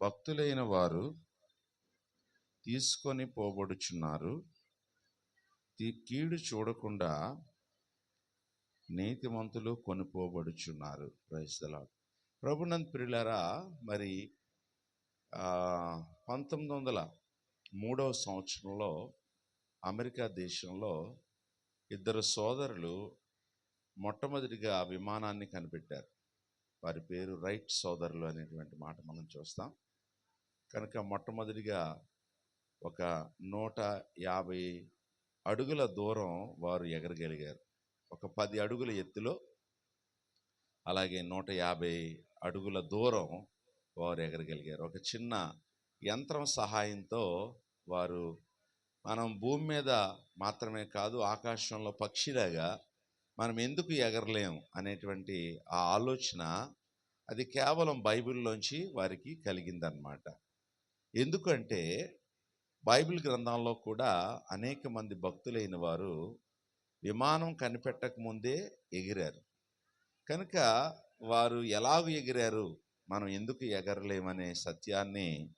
భక్తులైన వారు తీసుకొని పోబడుచున్నారు. కీడు చూడకుండా నీతిమంతులు కొనిపోబడుచున్నారు క్రైస్తలా ప్రభునంద్ ప్రియులారా మరి పంతొమ్మిది వందల మూడవ సంవత్సరంలో అమెరికా దేశంలో ఇద్దరు సోదరులు మొట్టమొదటిగా విమానాన్ని కనిపెట్టారు. వారి పేరు రైట్ సోదరులు అనేటువంటి మాట మనం చూస్తాం. కనుక మొట్టమొదటిగా ఒక నూట యాభై అడుగుల దూరం వారు ఎగరగలిగారు. ఒక పది అడుగుల ఎత్తులో అలాగే నూట యాభై అడుగుల దూరం వారు ఎగరగలిగారు. ఒక చిన్న యంత్రం సహాయంతో వారు మనం భూమి మీద మాత్రమే కాదు ఆకాశంలో పక్షిలాగా మనం ఎందుకు ఎగరలేం అనేటువంటి ఆ ఆలోచన అది కేవలం బైబిల్లోంచి వారికి కలిగిందనమాట ఎందుకంటే బైబిల్ గ్రంథంలో కూడా అనేక మంది భక్తులైన వారు విమానం కనిపెట్టక ముందే ఎగిరారు. కనుక వారు ఎలాగ ఎగిరారు? మనం ఎందుకు ఎగరలేమనే సత్యాన్ని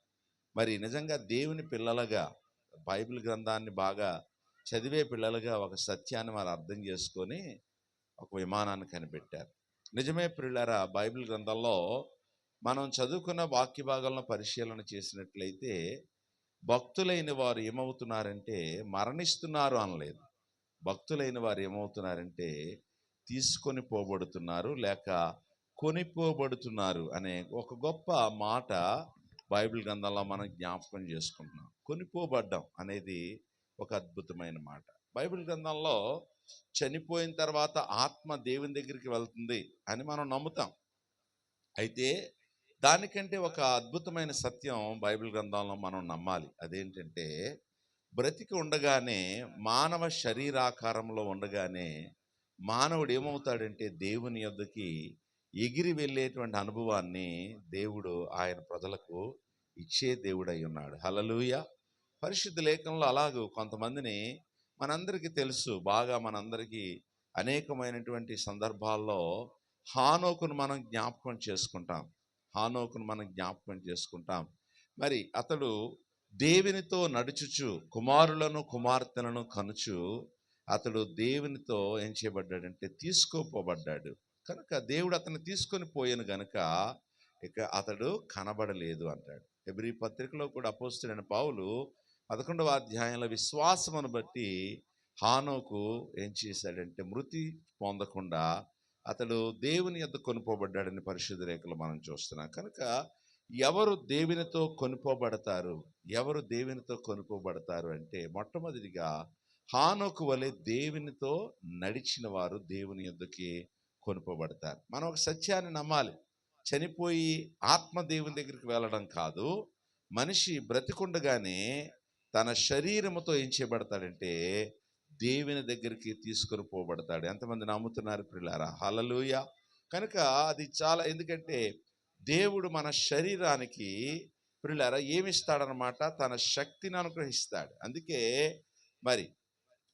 మరి నిజంగా దేవుని పిల్లలుగా బైబిల్ గ్రంథాన్ని బాగా చదివే పిల్లలుగా ఒక సత్యాన్ని వారు అర్థం చేసుకొని ఒక విమానాన్ని కనిపెట్టారు. నిజమే పిల్లరా బైబిల్ గ్రంథంలో మనం చదువుకున్న వాక్య భాగాలను పరిశీలన చేసినట్లయితే భక్తులైన వారు ఏమవుతున్నారంటే మరణిస్తున్నారు అనలేదు. భక్తులైన వారు ఏమవుతున్నారంటే తీసుకొని పోబడుతున్నారు లేక కొనిపోబడుతున్నారు అనే ఒక గొప్ప మాట బైబిల్ గ్రంథంలో మనం జ్ఞాపకం చేసుకుంటున్నాం. కొనిపోబడ్డం అనేది ఒక అద్భుతమైన మాట. బైబిల్ గ్రంథంలో చనిపోయిన తర్వాత ఆత్మ దేవుని దగ్గరికి వెళ్తుంది అని మనం నమ్ముతాం. అయితే దానికంటే ఒక అద్భుతమైన సత్యం బైబిల్ గ్రంథంలో మనం నమ్మాలి. అదేంటంటే బ్రతికి ఉండగానే మానవ శరీరాకారంలో ఉండగానే మానవుడు ఏమవుతాడంటే దేవుని యొద్దకి ఎగిరి వెళ్ళేటువంటి అనుభవాన్ని దేవుడు ఆయన ప్రజలకు ఇచ్చే దేవుడై ఉన్నాడు. హలలుయ పరిశుద్ధ లేఖనంలో అలాగూ కొంతమందిని మనందరికీ తెలుసు. బాగా మనందరికీ అనేకమైనటువంటి సందర్భాల్లో హానోకును మనం జ్ఞాపకం చేసుకుంటాం. హానోకును మనం జ్ఞాపకం చేసుకుంటాం. మరి అతడు దేవునితో నడుచుచు కుమారులను కుమార్తెలను కనుచు అతడు దేవునితో ఏం చేయబడ్డాడంటే తీసుకోపోబడ్డాడు. కనుక దేవుడు అతన్ని తీసుకొని పోయాను గనుక ఇక అతడు కనబడలేదు అంటాడు. ఎబ్రి పత్రికలో కూడా అపోస్తుడైన పావులు పదకొండవ అధ్యాయంలో విశ్వాసమును బట్టి హానోకు ఏం చేశాడంటే మృతి పొందకుండా అతడు దేవుని యొద్ కొనుపోబడ్డాడని పరిశుద్ధ రేఖలు మనం చూస్తున్నాం. కనుక ఎవరు దేవునితో కొనుపోబడతారు? ఎవరు దేవునితో కొనుపోబడతారు అంటే మొట్టమొదటిగా హానోకు వలె దేవునితో నడిచిన వారు దేవుని యొద్దకి కొనుపోబడతారు. మనం ఒక సత్యాన్ని నమ్మాలి. చనిపోయి ఆత్మ దేవుని దగ్గరికి వెళ్ళడం కాదు. మనిషి బ్రతికుండగానే తన శరీరముతో ఏం చేయబడతాడంటే దేవుని దగ్గరికి తీసుకొని పోబడతాడు. ఎంతమంది నమ్ముతున్నారు పిల్లారా హలలుయ కనుక అది చాలా ఎందుకంటే దేవుడు మన శరీరానికి పిల్లారా ఏమిస్తాడనమాట తన శక్తిని అనుగ్రహిస్తాడు. అందుకే మరి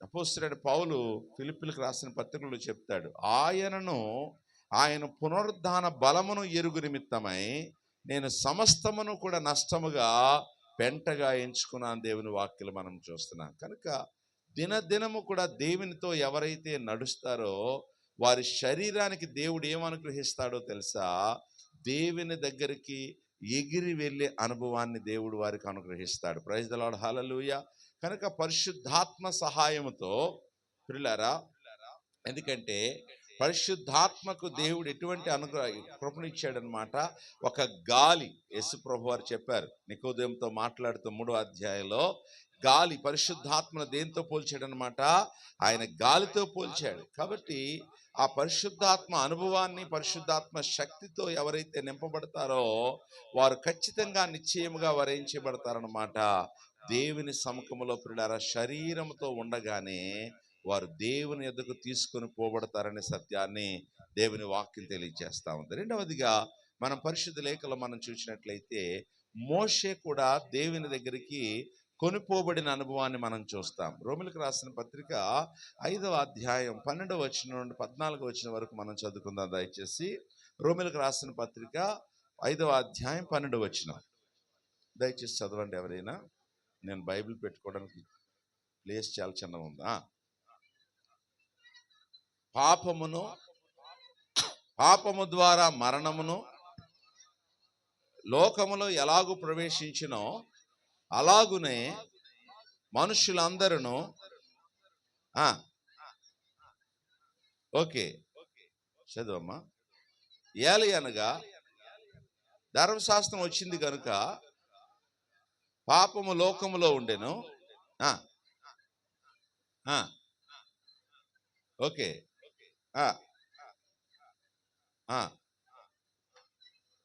అపోస్తుడైన పౌలు ఫిలిపిలకు రాసిన పత్రికలు చెప్తాడు ఆయనను ఆయన పునరుద్ధాన బలమును ఎరుగు నిమిత్తమై నేను సమస్తమును కూడా నష్టముగా పెంటగా ఎంచుకున్నాను దేవుని వాక్యలు మనం చూస్తున్నాం. కనుక దినదినము కూడా దేవునితో ఎవరైతే నడుస్తారో వారి శరీరానికి దేవుడు ఏమనుగ్రహిస్తాడో తెలుసా? దేవుని దగ్గరికి ఎగిరి వెళ్ళే అనుభవాన్ని దేవుడు వారికి అనుగ్రహిస్తాడు. ప్రైజ్ దలాడు హలలుయ కనుక పరిశుద్ధాత్మ సహాయముతో పిల్లరా ఎందుకంటే పరిశుద్ధాత్మకు దేవుడు ఎటువంటి అనుగ్రహ కృపణిచ్చాడనమాట ఒక గాలి యేసు ప్రభు వారు చెప్పారు నికోదయంతో మాట్లాడుతూ మూడో అధ్యాయంలో గాలి పరిశుద్ధాత్మను దేంతో పోల్చాడనమాట ఆయన గాలితో పోల్చాడు. కాబట్టి ఆ పరిశుద్ధాత్మ అనుభవాన్ని పరిశుద్ధాత్మ శక్తితో ఎవరైతే నింపబడతారో వారు ఖచ్చితంగా నిశ్చయముగా వరించబడతారనమాట దేవుని సముఖములో పిల్లారా శరీరంతో ఉండగానే వారు దేవుని ఎద్దకు తీసుకొని పోబడతారనే సత్యాన్ని దేవుని వాక్యం తెలియజేస్తా ఉంది. రెండవదిగా మనం పరిశుద్ధ లేఖలో మనం చూసినట్లయితే మోషే కూడా దేవుని దగ్గరికి కొనిపోబడిన అనుభవాన్ని మనం చూస్తాం. రోమిలకు రాసిన పత్రిక ఐదవ అధ్యాయం పన్నెండవ వచ్చిన నుండి పద్నాలుగు వచ్చిన వరకు మనం చదువుకుందాం దయచేసి. రోమిలకు రాసిన పత్రిక ఐదవ అధ్యాయం పన్నెండవ వచ్చిన దయచేసి చదవండి ఎవరైనా. నేను బైబిల్ పెట్టుకోవడానికి ప్లేస్ చాలా చిన్న ఉందా? పాపమును పాపము ద్వారా మరణమును లోకములో ఎలాగు ప్రవేశించినో అలాగునే మనుషులందరూ ఓకే చదువమ్మా. ఏలి అనగా ధర్మశాస్త్రం వచ్చింది కనుక పాపము లోకములో ఉండెను. ఓకే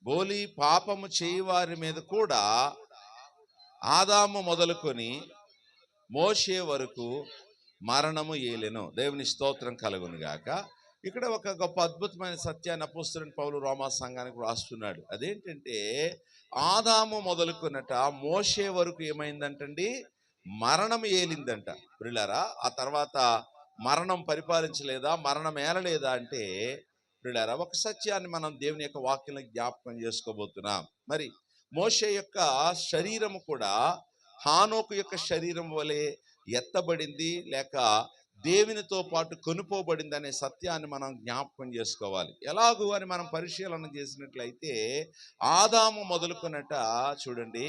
బోలి పాపము చేయవారి మీద కూడా ఆదాము మొదలుకొని మోషే వరకు మరణము ఏలెను. దేవుని స్తోత్రం కలుగును గాక. ఇక్కడ ఒక గొప్ప అద్భుతమైన సత్యాన్ని అపోస్తులని పౌలు రోమా సంఘానికి రాస్తున్నాడు. అదేంటంటే ఆదాము మొదలుకున్నట మోషే వరకు ఏమైందంటండి? మరణం ఏలిందంట. ప్రిలారా ఆ తర్వాత మరణం పరిపాలించలేదా? మరణం ఏలలేదా అంటే ప్రిలారా ఒక సత్యాన్ని మనం దేవుని యొక్క వాక్యంలో జ్ఞాపకం చేసుకోబోతున్నాం. మరి మోషే యొక్క శరీరము కూడా హానోకు యొక్క శరీరం వలె ఎత్తబడింది లేక దేవునితో పాటు కొనుపోబడింది అనే సత్యాన్ని మనం జ్ఞాపకం చేసుకోవాలి. ఎలాగూ అని మనం పరిశీలన చేసినట్లయితే ఆదాము మొదలుకున్నట చూడండి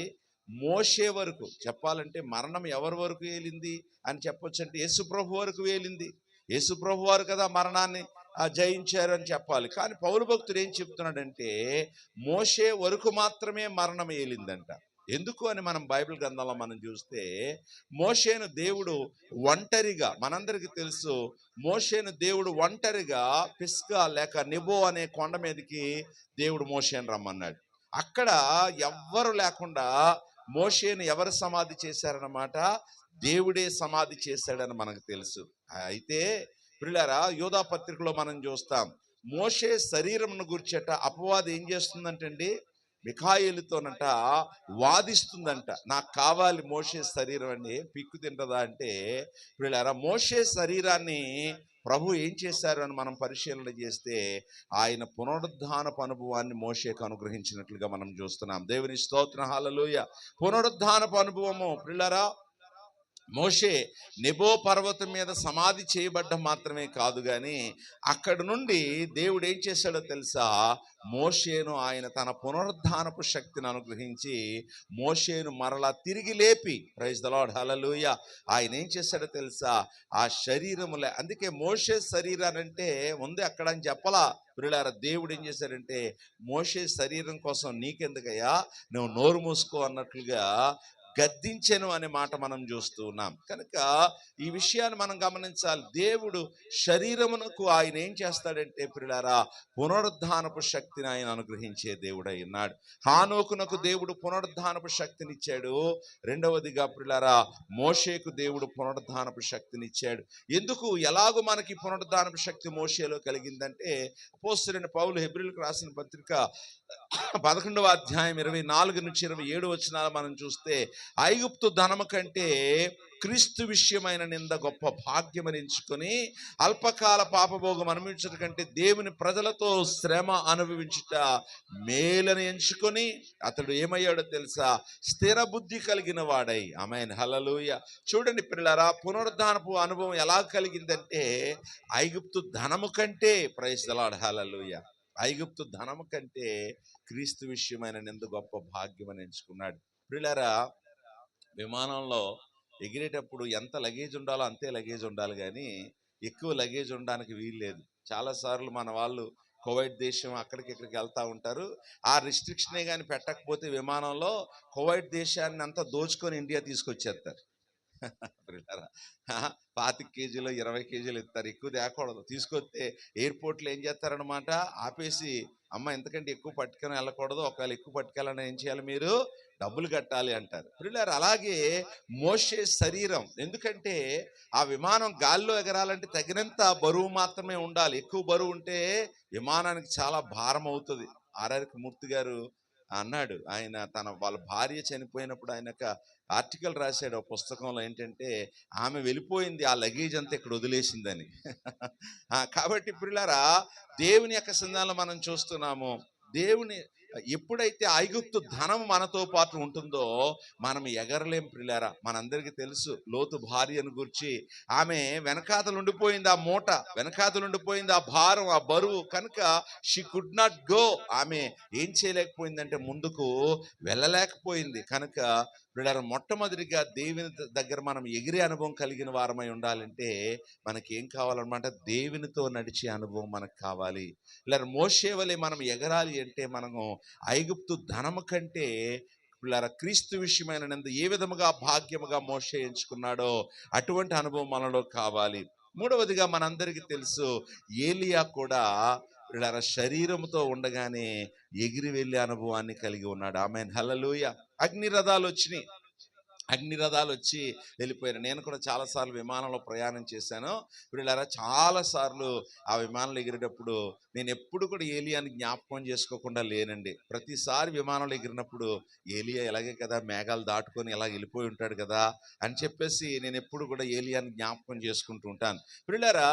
మోషే వరకు చెప్పాలంటే మరణం ఎవరి వరకు వేలింది అని చెప్పొచ్చు అంటే యేసుప్రభు వరకు వేలింది యేసుప్రభు వారు కదా మరణాన్ని జయించారని చెప్పాలి. కానీ పౌరు భక్తుడు ఏం చెప్తున్నాడంటే మోషే వరకు మాత్రమే మరణం ఏలిందంట. ఎందుకు అని మనం బైబిల్ గ్రంథంలో మనం చూస్తే మోషేను దేవుడు ఒంటరిగా మనందరికీ తెలుసు మోషేను దేవుడు ఒంటరిగా పిస్కా లేక నిబో అనే కొండ మీదకి దేవుడు మోషేను రమ్మన్నాడు. అక్కడ ఎవ్వరు లేకుండా మోషేను ఎవరు సమాధి చేశారన్నమాట? దేవుడే సమాధి చేశాడని మనకు తెలుసు. అయితే పిల్లారా యోధా పత్రికలో మనం చూస్తాం మోషే శరీరంను గుర్చట అపవాది ఏం చేస్తుందంటండి? మిఖాయిలతోనట వాదిస్తుందంట నాకు కావాలి మోషే శరీరం అండి పిక్కు తింటదా అంటే వీళ్ళారా మోషే శరీరాన్ని ప్రభు ఏం చేశారు అని మనం పరిశీలన చేస్తే ఆయన పునరుద్ధానపు అనుభవాన్ని మోషేకు అనుగ్రహించినట్లుగా మనం చూస్తున్నాం. దేవుని స్తోత్ర హాలలోయ. పునరుద్ధానపు అనుభవము పిల్లరా మోషే నెబో పర్వతం మీద సమాధి చేయబడ్డం మాత్రమే కాదు కానీ అక్కడ నుండి దేవుడు ఏం చేశాడో తెలుసా? మోషేను ఆయన తన పునరుద్ధానపు శక్తిని అనుగ్రహించి మోషేను మరలా తిరిగి లేపి ప్రైజ్ దలాడ్ హలలుయ ఆయన ఏం చేశాడో తెలుసా? ఆ శరీరములే అందుకే మోషే శరీరాన్ని అంటే ఉంది అక్కడ అని చెప్పలా? పిల్లారా దేవుడు ఏం చేశాడంటే మోషే శరీరం కోసం నీకెందుకయ్యా? నువ్వు నోరు మూసుకో అన్నట్లుగా గద్దించెను అనే మాట మనం చూస్తూ ఉన్నాం. కనుక ఈ విషయాన్ని మనం గమనించాలి. దేవుడు శరీరమునకు ఆయన ఏం చేస్తాడంటే పిల్లారా పునరుద్ధానపు శక్తిని ఆయన అనుగ్రహించే దేవుడై ఉన్నాడు. హానోకునకు దేవుడు పునరుద్ధానపు శక్తినిచ్చాడు. రెండవదిగా పిల్లారా మోషేకు దేవుడు పునరుద్ధానపు శక్తినిచ్చాడు. ఎందుకు? ఎలాగో మనకి పునరుద్ధానపు శక్తి మోషేలో కలిగిందంటే పోస్తులైన పౌలు హెబ్రిల్కి రాసిన పత్రిక పదకొండవ అధ్యాయం ఇరవై నాలుగు నుంచి ఇరవై ఏడు వచనాలు మనం చూస్తే ఐగుప్తు ధనము కంటే క్రీస్తు విషయమైన నింద గొప్ప భాగ్యమని ఎంచుకొని అల్పకాల పాపభోగం అనుభవించడం కంటే దేవుని ప్రజలతో శ్రమ అనుభవించుట మేలని ఎంచుకొని అతడు ఏమయ్యాడో తెలుసా? స్థిర బుద్ధి కలిగిన వాడై. ఆమెన్. హలలుయ చూడండి పిల్లరా పునరుద్ధానపు అనుభవం ఎలా కలిగిందంటే ఐగుప్తు ధనము కంటే ప్రైజ్ హలలుయ ఐగుప్తు ధనము కంటే క్రీస్తు విషయమైన నింద గొప్ప భాగ్యం అని ఎంచుకున్నాడు పిల్లరా విమానంలో ఎగిరేటప్పుడు ఎంత లగేజ్ ఉండాలో అంతే లగేజ్ ఉండాలి కానీ ఎక్కువ లగేజ్ ఉండడానికి వీల్లేదు చాలాసార్లు మన వాళ్ళు కువైట్ దేశం అక్కడికి ఇక్కడికి వెళ్తూ ఉంటారు. ఆ రిస్ట్రిక్షనే కానీ పెట్టకపోతే విమానంలో కువైట్ దేశాన్ని అంతా దోచుకొని ఇండియా తీసుకొచ్చేస్తారు. పాతిక కేజీలు ఇరవై కేజీలు ఇస్తారు. ఎక్కువ తేకూడదు. తీసుకొస్తే ఎయిర్పోర్ట్లో ఏం చేస్తారనమాట ఆపేసి అమ్మ ఎంతకంటే ఎక్కువ పట్టుకొని వెళ్ళకూడదు. ఒకవేళ ఎక్కువ పట్టుకెళ్ళాలని ఏం చేయాలి మీరు? డబ్బులు కట్టాలి అంటారు. పిల్లలు అలాగే మోసే శరీరం ఎందుకంటే ఆ విమానం గాల్లో ఎగరాలంటే తగినంత బరువు మాత్రమే ఉండాలి. ఎక్కువ బరువు ఉంటే విమానానికి చాలా భారం అవుతుంది. ఆర్ఆర్కి మూర్తి గారు అన్నాడు. ఆయన తన వాళ్ళ భార్య చనిపోయినప్పుడు ఆయన ఆర్టికల్ రాశాడు. ఆ పుస్తకంలో ఏంటంటే ఆమె వెళ్ళిపోయింది ఆ లగేజ్ అంతా ఇక్కడ వదిలేసిందని. కాబట్టి పిల్లారా దేవుని యొక్క సంధానం మనం చూస్తున్నాము. దేవుని ఎప్పుడైతే ఐగుప్తు ధనం మనతో పాటు ఉంటుందో మనం ఎగరలేం ప్రిలారా. మనందరికీ తెలుసు లోతు భార్యను గురించి ఆమె వెనకాతలు ఉండిపోయింది ఆ మూట వెనకాతలు ఉండిపోయింది ఆ భారం ఆ బరువు. కనుక షీ కుడ్ నాట్ గో ఆమె ఏం చేయలేకపోయిందంటే ముందుకు వెళ్ళలేకపోయింది. కనుక వీళ్ళ మొట్టమొదటిగా దేవుని దగ్గర మనం ఎగిరే అనుభవం కలిగిన వారమై ఉండాలంటే మనకి ఏం కావాలన్నమాట దేవునితో నడిచే అనుభవం మనకు కావాలి. ఇలా మోసేవలే మనం ఎగరాలి అంటే మనము ఐగుప్తు ధనము కంటే పిల్లల క్రీస్తు విషయమైన ఏ విధముగా భాగ్యముగా మోసే ఎంచుకున్నాడో అటువంటి అనుభవం మనలో కావాలి. మూడవదిగా మనందరికీ తెలుసు ఏలియా కూడా పిల్లల శరీరంతో ఉండగానే ఎగిరి వెళ్ళే అనుభవాన్ని కలిగి ఉన్నాడు. ఆమె హలలుయ అగ్ని రథాలు వచ్చినాయి. అగ్ని రథాలు వచ్చి వెళ్ళిపోయారు. నేను కూడా చాలాసార్లు విమానంలో ప్రయాణం చేశాను. వీళ్ళారా చాలాసార్లు ఆ విమానంలో ఎగిరేటప్పుడు నేను ఎప్పుడు కూడా ఏలియాని జ్ఞాపకం చేసుకోకుండా లేనండి. ప్రతిసారి విమానంలో ఎగిరినప్పుడు ఏలియా ఎలాగే కదా మేఘాలు దాటుకొని ఎలా వెళ్ళిపోయి ఉంటాడు కదా అని చెప్పేసి నేను ఎప్పుడు కూడా ఏలియాని జ్ఞాపకం చేసుకుంటూ ఉంటాను. వీళ్ళారా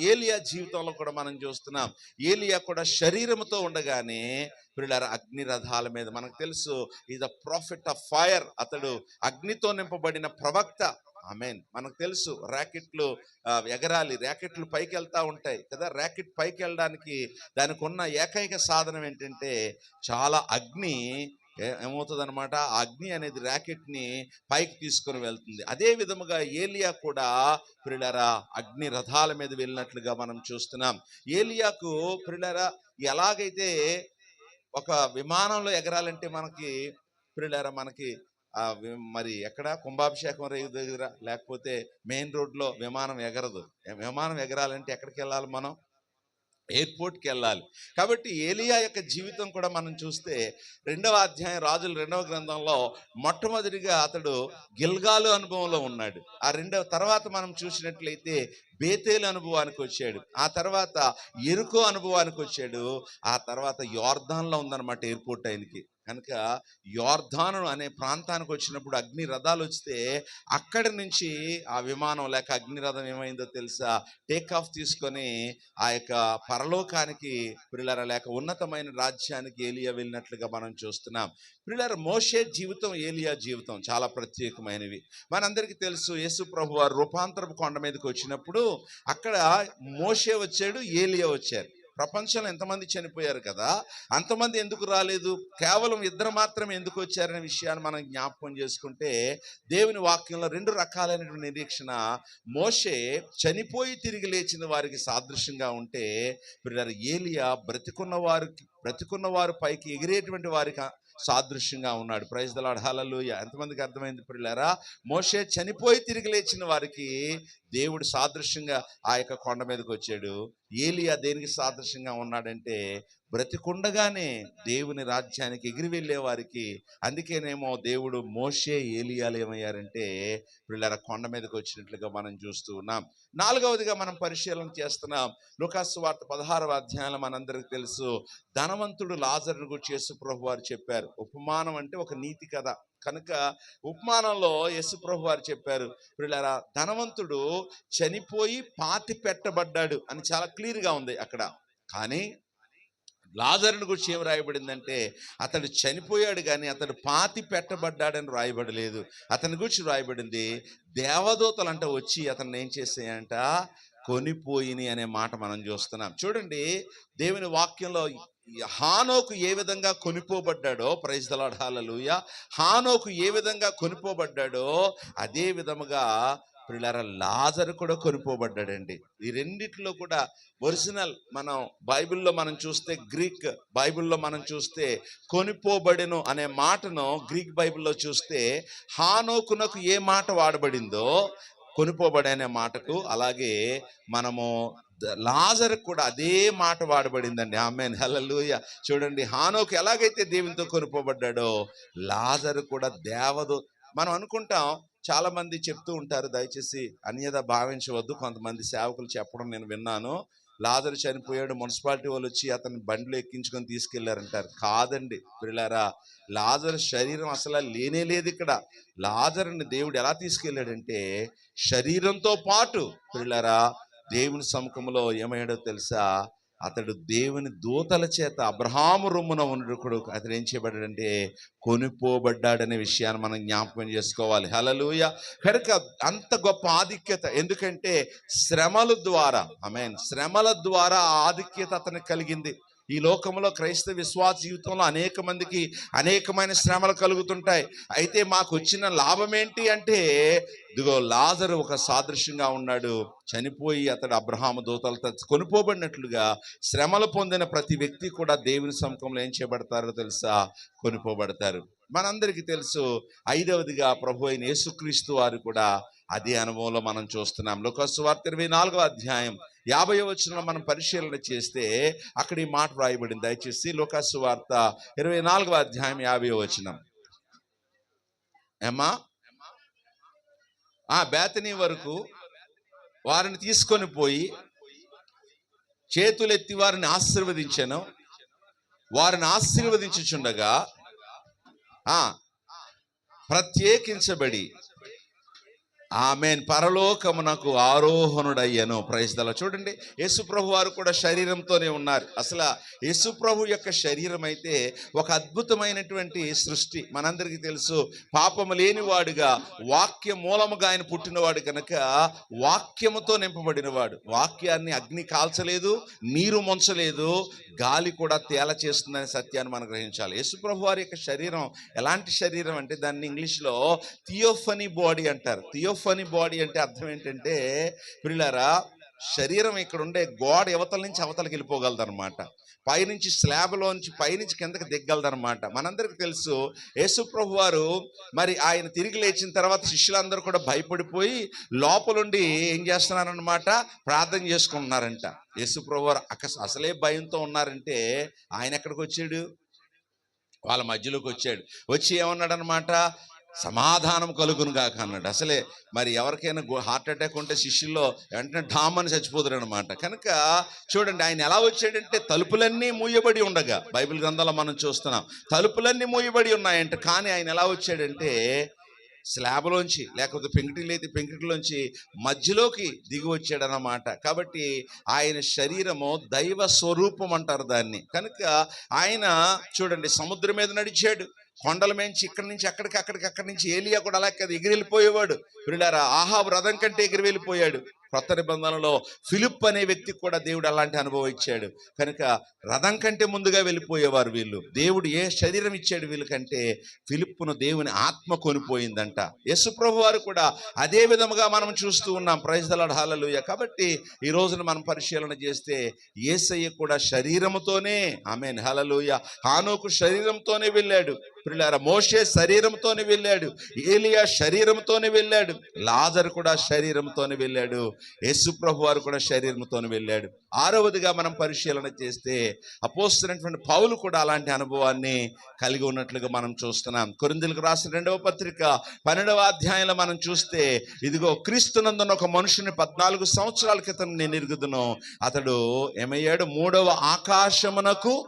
ఏలియా జీవితంలో కూడా మనం చూస్తున్నాం. ఏలియా కూడా శరీరంతో ఉండగానే పిల్లల అగ్ని రథాల మీద మనకు తెలుసు ఈ ద ప్రాఫిట్ ఆఫ్ ఫైర్ అతడు అగ్నితో నింపబడిన ప్రవక్త. ఆమెన్ మనకు తెలుసు ర్యాకెట్లు ఎగరాలి ర్యాకెట్లు పైకి వెళ్తూ ఉంటాయి కదా? ర్యాకెట్ పైకి వెళ్ళడానికి దానికి ఉన్న ఏకైక సాధనం ఏంటంటే చాలా అగ్ని ఏమవుతుందనమాట ఆ అగ్ని అనేది ర్యాకెట్ని పైకి తీసుకొని వెళ్తుంది. అదే విధముగా ఏలియా కూడా ప్రిలరా అగ్ని రథాల మీద వెళ్ళినట్లుగా మనం చూస్తున్నాం. ఏలియాకు ప్రిలరా ఎలాగైతే ఒక విమానంలో ఎగరాలంటే మనకి ప్రియులారా మనకి మరి ఎక్కడ కుంభాభిషేకం రేవు దగ్గర లేకపోతే మెయిన్ రోడ్లో విమానం ఎగరదు. విమానం ఎగరాలంటే ఎక్కడికి వెళ్ళాలి మనం? ఎయిర్పోర్ట్కి వెళ్ళాలి కాబట్టి ఏలియా యొక్క జీవితం కూడా మనం చూస్తే రెండవ అధ్యాయం రాజుల రెండవ గ్రంథంలో మొట్టమొదటిగా అతడు గిల్గాలు అనుభవంలో ఉన్నాడు. ఆ రెండవ తర్వాత మనం చూసినట్లయితే బేతేలు అనుభవానికి వచ్చాడు. ఆ తర్వాత ఎరుకో అనుభవానికి వచ్చాడు. ఆ తర్వాత యోర్ధాన్లో ఉందన్నమాట ఎయిర్పోర్ట్ ఆయనకి. కనుక యోర్ధాను అనే ప్రాంతానికి వచ్చినప్పుడు అగ్ని రథాలు వస్తే అక్కడి నుంచి ఆ విమానం లేక అగ్ని రథం ఏమైందో తెలుసా? టేక్ ఆఫ్ తీసుకొని ఆ యొక్క పరలోకానికి పిల్లర లేక ఉన్నతమైన రాజ్యానికి ఏలియా వెళ్ళినట్లుగా మనం చూస్తున్నాం. పిల్లర మోషే జీవితం ఏలియా జీవితం చాలా ప్రత్యేకమైనవి. మనందరికీ తెలుసు యేసు ప్రభు వారు రూపాంతరపు కొండ మీదకి వచ్చినప్పుడు అక్కడ మోషే వచ్చాడు ఏలియా వచ్చారు. ప్రపంచంలో ఎంతమంది చనిపోయారు కదా అంతమంది ఎందుకు రాలేదు? కేవలం ఇద్దరు మాత్రమే ఎందుకు వచ్చారనే విషయాన్ని మనం జ్ఞాపకం చేసుకుంటే దేవుని వాక్యంలో రెండు రకాలైనటువంటి నిరీక్షణ. మోషే చనిపోయి తిరిగి లేచిన వారికి సాదృశ్యంగా ఉంటే పిల్లలు ఏలియా బ్రతికున్న వారికి బ్రతికున్న వారు పైకి ఎగిరేటువంటి వారికి సాదృశ్యంగా ఉన్నాడు. ప్రైజ్ దలాడ్ హలలుయ ఎంతమందికి అర్థమైంది పిల్లారా మోషే చనిపోయి తిరిగి లేచిన వారికి దేవుడు సాదృశ్యంగా ఆ యొక్క కొండ మీదకి వచ్చాడు. ఏలియా దేనికి సాదృశ్యంగా ఉన్నాడంటే బ్రతికుండగానే దేవుని రాజ్యానికి ఎగిరి వెళ్ళే వారికి. అందుకేనేమో దేవుడు మోషే ఏలియాలు ఏమయ్యారంటే వీళ్ళ కొండ మీదకి వచ్చినట్లుగా మనం చూస్తూ ఉన్నాం. నాలుగవదిగా మనం పరిశీలన చేస్తున్నాం. లుకాసు వార్త పదహారవ అధ్యాయంలో మనందరికి తెలుసు ధనవంతుడు లాజరును గురించి యేసు ప్రభు వారు చెప్పారు. ఉపమానం అంటే ఒక నీతి కథ. కనుక ఉపమానంలో యేసు ప్రభు వారు చెప్పారు. వీళ్ళారా ధనవంతుడు చనిపోయి పాతి పెట్టబడ్డాడు అని చాలా క్లియర్గా ఉంది అక్కడ. కానీ లాజరుని గురించి ఏం రాయబడిందంటే అతడు చనిపోయాడు కానీ అతడు పాతి పెట్టబడ్డాడని రాయబడలేదు. అతని గురించి రాయబడింది దేవదూతలు అంట వచ్చి అతన్ని ఏం చేసాయంట కొనిపోయిని అనే మాట మనం చూస్తున్నాం. చూడండి దేవుని వాక్యంలో హానోకు ఏ విధంగా కొనిపోబడ్డాడో ప్రైజ్ దలాడాలూయ హానోకు ఏ విధంగా కొనిపోబడ్డాడో అదే విధముగా పిల్లర లాజరు కూడా కొనిపోబడ్డాడండి. ఈ రెండిట్లో కూడా ఒరిజినల్ మనం బైబిల్లో మనం చూస్తే గ్రీక్ బైబిల్లో మనం చూస్తే కొనిపోబడెను అనే మాటను గ్రీక్ బైబిల్లో చూస్తే హానోకునకు ఏ మాట వాడబడిందో కొనిపోబడే అనే మాటకు అలాగే మనము లాజర్ కూడా అదే మాట వాడబడిందండి. ఆమె హలలుయ చూడండి హానోకు ఎలాగైతే దేవునితో కొనుపబడ్డాడో లాజరు కూడా దేవదు మనం అనుకుంటాం చాలా మంది చెప్తూ ఉంటారు దయచేసి అన్యద భావించవద్దు కొంతమంది సేవకులు చెప్పడం నేను విన్నాను. లాజరు చనిపోయాడు మున్సిపాలిటీ వాళ్ళు వచ్చి అతని బండ్లు ఎక్కించుకొని తీసుకెళ్ళారంటారు. కాదండి పిల్లారా లాజర్ శరీరం అసలు లేనే లేదు ఇక్కడ. లాజర్ని దేవుడు ఎలా తీసుకెళ్ళాడంటే శరీరంతో పాటు పిల్లరా దేవుని సముఖంలో ఏమయ్యాడో తెలుసా? అతడు దేవుని దూతల చేత అబ్రహాము రొమ్మున ఉన్నడు అతడు ఏం చేయబడ్డాడంటే కొనిపోబడ్డాడనే విషయాన్ని మనం జ్ఞాపకం చేసుకోవాలి. హలలుయ కనుక అంత గొప్ప ఆధిక్యత ఎందుకంటే శ్రమల ద్వారా ఐ మీన్ శ్రమల ద్వారా ఆధిక్యత అతనికి కలిగింది. ఈ లోకంలో క్రైస్తవ విశ్వాస జీవితంలో అనేక మందికి అనేకమైన శ్రమలు కలుగుతుంటాయి. అయితే మాకు వచ్చిన లాభం ఏంటి అంటే ఇదిగో లాజరు ఒక సాదృశ్యంగా ఉన్నాడు. చనిపోయి అతడు అబ్రహాము దూతలతో కొనుపోబడినట్లుగా శ్రమలు పొందిన ప్రతి వ్యక్తి కూడా దేవుని సముఖంలో ఏం చేయబడతారో తెలుసా? కొనుపోబడతారు మనందరికీ తెలుసు ఐదవదిగా ప్రభు అయిన యేసుక్రీస్తు వారు కూడా అదే అనుభవంలో మనం చూస్తున్నాం. లోకసు వార్త ఇరవై నాలుగో అధ్యాయం యాభై వచనంలో మనం పరిశీలన చేస్తే అక్కడ ఈ మాట వ్రాయబడింది. దయచేసి లోకాసు వార్త ఇరవై నాలుగో అధ్యాయం యాభై వచనం. ఏమా ఆ బేతనీ వరకు వారిని తీసుకొని పోయి చేతులెత్తి వారిని ఆశీర్వదించాను. వారిని ఆశీర్వదించుచుండగా ప్రత్యేకించబడి ఆమెన్. పరలోకమునకు ఆరోహణుడయ్యను. ప్రైజ్దల చూడండి యేసుప్రభు వారు కూడా శరీరంతోనే ఉన్నారు. అసలు యేసుప్రభు యొక్క శరీరం అయితే ఒక అద్భుతమైనటువంటి సృష్టి. మనందరికీ తెలుసు పాపము లేనివాడుగా వాక్య మూలముగా ఆయన పుట్టినవాడు కనుక వాక్యముతో నింపబడినవాడు. వాక్యాన్ని అగ్ని కాల్చలేదు నీరు ముంచలేదు గాలి కూడా తేల చేస్తుందనే సత్యాన్ని మనం గ్రహించాలి యేసుప్రభు వారి యొక్క శరీరం ఎలాంటి శరీరం అంటే దాన్ని ఇంగ్లీష్లో థియోఫనీ బాడీ అంటారు. థియోఫనీ బాడీ అంటే అర్థం ఏంటంటే పిల్లారా శరీరం ఇక్కడ ఉండే గోడ యువతల నుంచి అవతలకి వెళ్ళిపోగలదనమాట పైనుంచి స్లాబ్లోంచి పైనుంచి కిందకి దిగ్గలదనమాట మనందరికీ తెలుసు యేసుప్రభు వారు మరి ఆయన తిరిగి లేచిన తర్వాత శిష్యులందరూ కూడా భయపడిపోయి లోపలుండి ఏం చేస్తున్నారనమాట ప్రార్థన చేసుకుంటున్నారంట. యేసుప్రభు వారు అకస్ అసలే భయంతో ఉన్నారంటే ఆయన ఎక్కడికి వచ్చాడు వాళ్ళ మధ్యలోకి వచ్చాడు. వచ్చి ఏమన్నాడనమాట సమాధానం కలుగును కాక అన్నాడు. అసలే మరి ఎవరికైనా హార్ట్ అటాక్ ఉంటే శిష్యుల్లో వెంటనే ఢామ్ అని చచ్చిపోతారు అనమాట కనుక చూడండి ఆయన ఎలా వచ్చాడంటే తలుపులన్నీ మూయబడి ఉండగా బైబిల్ గ్రంథంలో మనం చూస్తున్నాం. తలుపులన్నీ మూయబడి ఉన్నాయంట. కానీ ఆయన ఎలా వచ్చాడంటే స్లాబ్లోంచి లేకపోతే పెంకిటిలు అయితే పెంకిటిలోంచి మధ్యలోకి దిగి వచ్చాడనమాట కాబట్టి ఆయన శరీరము దైవ స్వరూపం అంటారు దాన్ని. కనుక ఆయన చూడండి సముద్రం మీద నడిచాడు. కొండల మేంచి ఇక్కడి నుంచి అక్కడికి అక్కడికి అక్కడి నుంచి ఏలియా కూడా అలా ఎగిరి వెళ్ళిపోయేవాడు వీళ్ళారా ఆహా వ్రతం కంటే ఎగిరి వెళ్ళిపోయాడు. కొత్త నిబంధనలో ఫిలిప్ అనే వ్యక్తికి కూడా దేవుడు అలాంటి అనుభవం ఇచ్చాడు. కనుక రథం కంటే ముందుగా వెళ్ళిపోయేవారు వీళ్ళు. దేవుడు ఏ శరీరం ఇచ్చాడు వీళ్ళకంటే ఫిలిప్పును దేవుని ఆత్మ కొనిపోయిందంట యశుప్రభు వారు కూడా అదే విధముగా మనం చూస్తూ ఉన్నాం. ప్రైజ్దలాడ్ హాలలుయ కాబట్టి ఈ రోజున మనం పరిశీలన చేస్తే ఏసయ్య కూడా శరీరముతోనే ఆమె హలలుయ హానోకు శరీరంతోనే వెళ్ళాడు. పిల్లారా మోషే శరీరంతోనే వెళ్ళాడు. ఏలియా శరీరంతోనే వెళ్ళాడు. లాజర్ కూడా శరీరంతోనే వెళ్ళాడు. యేసుప్రభు వారు కూడా శరీరంతో వెళ్ళాడు. ఆరవదిగా మనం పరిశీలన చేస్తే అపోస్తున్నటువంటి పౌలు కూడా అలాంటి అనుభవాన్ని కలిగి ఉన్నట్లుగా మనం చూస్తున్నాం. కొరిందులకు రాసిన రెండవ పత్రిక పన్నెండవ అధ్యాయంలో మనం చూస్తే ఇదిగో క్రీస్తునందున ఒక మనుషుని పద్నాలుగు సంవత్సరాల క్రితం నేను ఎరుగుదును. అతడు ఏమయ్యాడు? మూడవ ఆకాశమునకు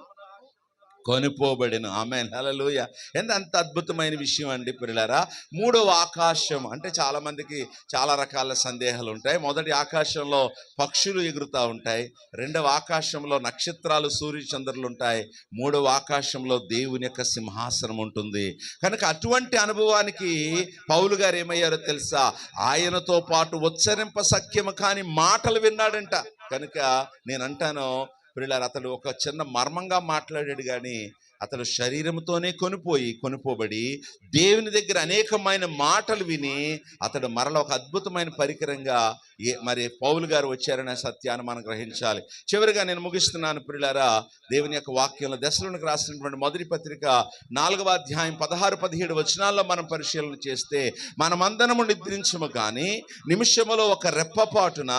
కొనిపోబడిను. ఆమె హలలుయ ఎంత అంత అద్భుతమైన విషయం అండి పిల్లరా మూడవ ఆకాశం. అంటే చాలా మందికి చాలా రకాల సందేహాలు ఉంటాయి. మొదటి ఆకాశంలో పక్షులు ఎగురుతూ ఉంటాయి. రెండవ ఆకాశంలో నక్షత్రాలు సూర్యచంద్రులు ఉంటాయి. మూడవ ఆకాశంలో దేవుని యొక్క సింహాసనం ఉంటుంది. కనుక అటువంటి అనుభవానికి పౌలు గారు ఏమయ్యారో తెలుసా? ఆయనతో పాటు ఉచ్చరింప సఖ్యము కాని మాటలు విన్నాడంట. కనుక నేను అంటాను పిల్లలు అతడు ఒక చిన్న మర్మంగా మాట్లాడాడు కానీ అతడు శరీరంతోనే కొనిపోయి కొనుపోబడి దేవుని దగ్గర అనేకమైన మాటలు విని అతడు మరల ఒక అద్భుతమైన పరికరంగా ఏ మరి పౌలు గారు వచ్చారనే సత్యాన్ని మనం గ్రహించాలి. చివరిగా నేను ముగిస్తున్నాను పిల్లారా దేవుని యొక్క వాక్యంలో దశలోనికి రాసినటువంటి మొదటి పత్రిక నాలుగవ అధ్యాయం పదహారు పదిహేడు వచనాల్లో మనం పరిశీలన చేస్తే మనమందరము నిద్రించము కానీ నిమిషములో ఒక రెప్పపాటున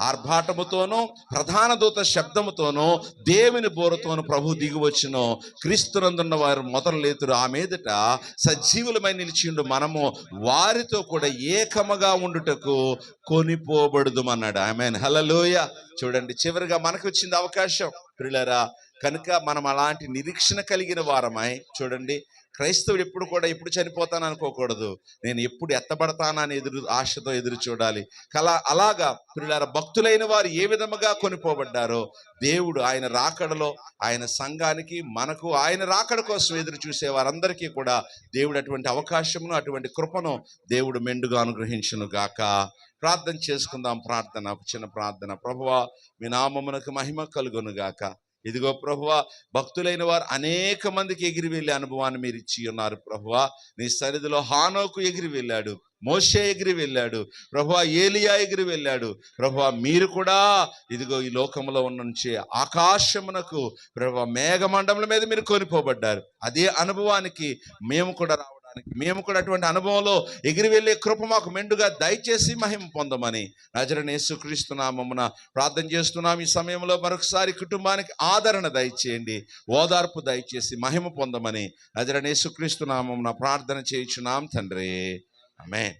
ఆర్భాటముతోనూ ప్రధాన దూత శబ్దముతోనూ దేవుని బోరతోనూ ప్రభు దిగివచ్చును క్రీస్తునందున్న వారు మొదలు లేతురు. ఆ మీదట సజీవులమై నిలిచిండు మనము. వారితో కూడా ఏకముగా ఉండుటకు కొనిపోబడుదు అన్నాడు ఆమె హలలోయ చూడండి చివరిగా మనకు వచ్చింది అవకాశం. పిల్లరా కనుక మనం అలాంటి నిరీక్షణ కలిగిన వారమై చూడండి క్రైస్తవుడు ఎప్పుడు కూడా ఎప్పుడు చనిపోతాను అనుకోకూడదు. నేను ఎప్పుడు ఎత్తబడతానని ఎదురు ఆశతో ఎదురు చూడాలి. కలా అలాగా పిల్లల భక్తులైన వారు ఏ విధముగా కొనిపోబడ్డారో దేవుడు ఆయన రాకడలో ఆయన సంఘానికి మనకు ఆయన రాకడ కోసం ఎదురు చూసే వారందరికీ కూడా దేవుడు అటువంటి అవకాశమును అటువంటి కృపను దేవుడు మెండుగా అనుగ్రహించును గాక. ప్రార్థన చేసుకుందాం ప్రార్థన ఒక చిన్న ప్రార్థన. ప్రభువా మీ నామమునకు మహిమ కలుగును గాక. ఇదిగో ప్రభువ భక్తులైన వారు అనేక మందికి ఎగిరి వెళ్ళే అనుభవాన్ని మీరు ఇచ్చి ఉన్నారు ప్రభువ. నీ సన్నిధిలో హానోకు ఎగిరి వెళ్ళాడు మోషే ఎగిరి వెళ్ళాడు ప్రభువ ఏలియా ఎగిరి వెళ్ళాడు. ప్రభువ మీరు కూడా ఇదిగో ఈ లోకంలో ఉన్న నుంచి ఆకాశమునకు ప్రభు మేఘమండముల మీద మీరు కొనిపోబడ్డారు. అదే అనుభవానికి మేము కూడా రావడం మేము కూడా అటువంటి అనుభవంలో ఎగిరి వెళ్ళే కృప మాకు మెండుగా దయచేసి మహిమ పొందమని నజరని యేసుక్రీస్తున్నామమ్మన ప్రార్థన చేస్తున్నాం. ఈ సమయంలో మరొకసారి కుటుంబానికి ఆదరణ దయచేయండి. ఓదార్పు దయచేసి మహిమ పొందమని నజరని యేసుక్రీస్తున్నామమ్మన ప్రార్థన చేయించున్నాం తండ్రి. ఆమె